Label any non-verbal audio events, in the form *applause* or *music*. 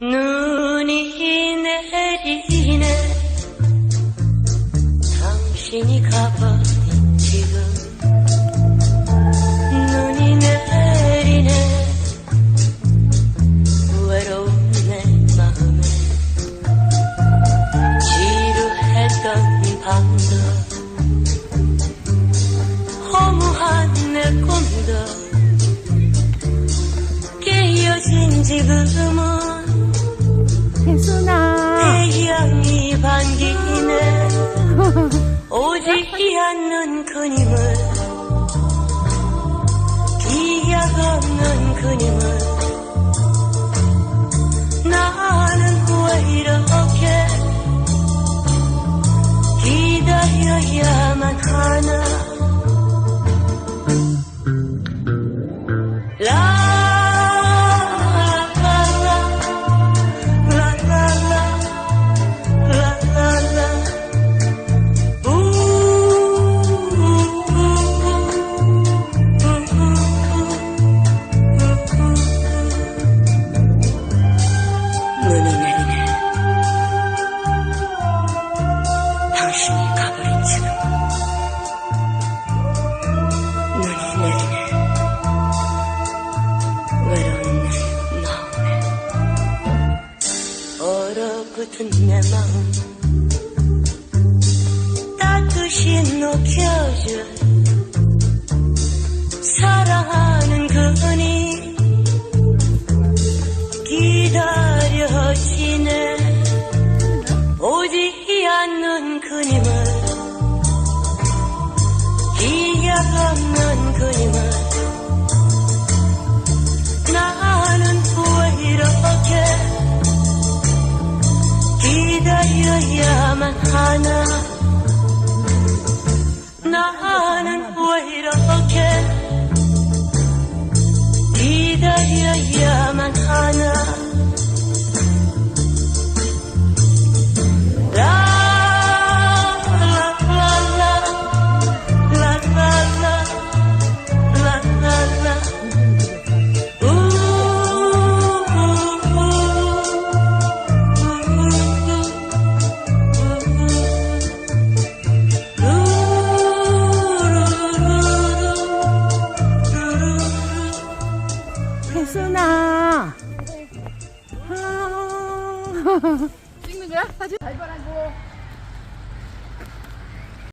눈이 내리네. 당신이 가버린 지금. 눈이 내리네. 외로운 내 마음에 지루했던 밤도 허무한 내 꿈도 지금은 혜순아. 태양이 반기네. *laughs* 오지 않는 그님을 기약 없는 그님을. 나는 왜 이렇게 기다려야만 하나? 라 얼어붙은 내 마음. 따뜻이 녹여준 사랑하는 그니 기다려지네 오지 않는 그님을 يا مكانا نعم. *laughs* 찍는 거야? 사진? 잘 바라고.